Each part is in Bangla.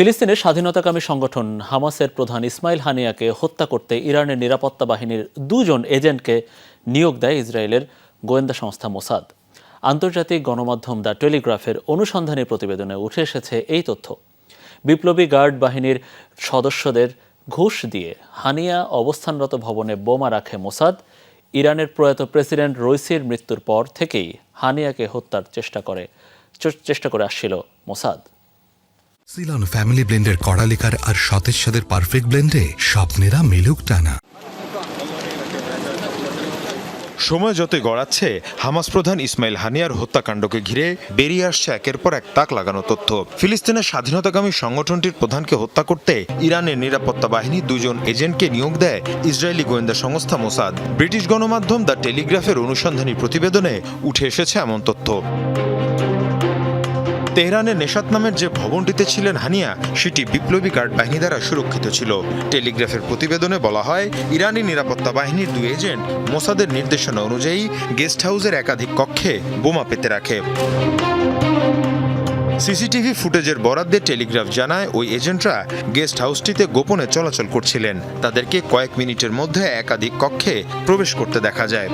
ফিলিস্তিনের স্বাধীনতাকামী সংগঠন হামাসের প্রধান ইসমাইল হানিয়াকে হত্যা করতে ইরানের নিরাপত্তা বাহিনীর দুজন এজেন্টকে নিয়োগ দেয় ইসরায়েলের গোয়েন্দা সংস্থা মোসাদ। আন্তর্জাতিক গণমাধ্যম দ্য টেলিগ্রাফের অনুসন্ধানী প্রতিবেদনে উঠে এসেছে এই তথ্য। বিপ্লবী গার্ড বাহিনীর সদস্যদের ঘুষ দিয়ে হানিয়া অবস্থানরত ভবনে বোমা রাখে মোসাদ। ইরানের প্রয়াত প্রেসিডেন্ট রইসির মৃত্যুর পর থেকেই হানিয়াকে হত্যার চেষ্টা করে চেষ্টা করে আসছিল মোসাদ। সিলন ফ্যামিলি ব্লেন্ডের কড়ালিকার আর সতেজ সাদের পারফেক্ট ব্লেন্ডে স্বপ্নেরা মিলুক টানা। সময় যতই গড়াচ্ছে, হামাস প্রধান ইসমাইল হানিয়ার হত্যাকাণ্ডকে ঘিরে বেরিয়ে আসছে একের পর এক তাক লাগানো তথ্য। ফিলিস্তিনের স্বাধীনতাকামী সংগঠনটির প্রধানকে হত্যা করতে ইরানের নিরাপত্তা বাহিনী দুজন এজেন্টকে নিয়োগ দেয় ইসরায়েলি গোয়েন্দা সংস্থা মোসাদ। ব্রিটিশ গণমাধ্যম দ্য টেলিগ্রাফের অনুসন্ধানী প্রতিবেদনে উঠে এসেছে এমন তথ্য। তেহরানের নেশাত নামের যে ভবনটিতে ছিলেন হানিয়া, সেটি বিপ্লবী গার্ড বাহিনী দ্বারা সুরক্ষিত ছিল। টেলিগ্রাফের প্রতিবেদনে বলা হয়, ইরানি নিরাপত্তা বাহিনীর দুই এজেন্ট মোসাদের নির্দেশনা অনুযায়ী গেস্ট হাউসের একাধিক কক্ষে বোমা পেতে রাখে। সিসিটিভি ফুটেজের বরাদ দিয়ে টেলিগ্রাফ জানায়, ওই এজেন্টরা গেস্ট হাউসটিতে গোপনে চলাচল করছিলেন। তাদেরকে কয়েক মিনিটের মধ্যে একাধিক কক্ষে প্রবেশ করতে দেখা যায়।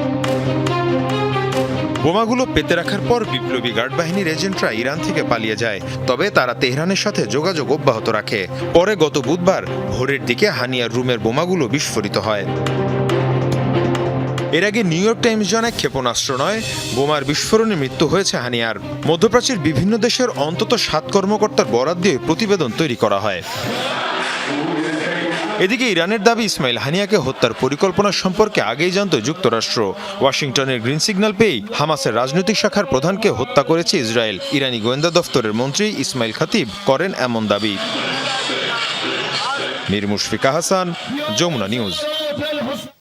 বোমাগুলো পেতে রাখার পর বিপ্লবী গার্ড বাহিনীর এজেন্টরা ইরান থেকে পালিয়ে যায়। তবে তারা তেহরানের সাথে যোগাযোগ অব্যাহত রাখে। পরে গত বুধবার ভোরের দিকে হানিয়ার রুমের বোমাগুলো বিস্ফোরিত হয়। এর আগে নিউ ইয়র্ক টাইমস জানায় ক্ষেপণাস্ত্র নয়, বোমার বিস্ফোরণে মৃত্যু হয়েছে হানিয়ার। মধ্যপ্রাচ্যের বিভিন্ন দেশের অন্তত সাত কর্মকর্তার বরাদ দিয়ে প্রতিবেদন তৈরি করা হয়। এদিকে ইরানের দাবি ইসমাইল হানিয়াকে হত্যার পরিকল্পনা সম্পর্কে আগেই জানত যুক্তরাষ্ট্র। ওয়াশিংটনের গ্রিন সিগন্যাল পেয়েই হামাসের রাজনৈতিক শাখার প্রধানকে হত্যা করেছে ইসরায়েল। ইরানি গোয়েন্দা দফতরের মন্ত্রী ইসমাইল খাতিব করেন এমন দাবি। মীর মুশফিকা হাসান যমুনা নিউজ।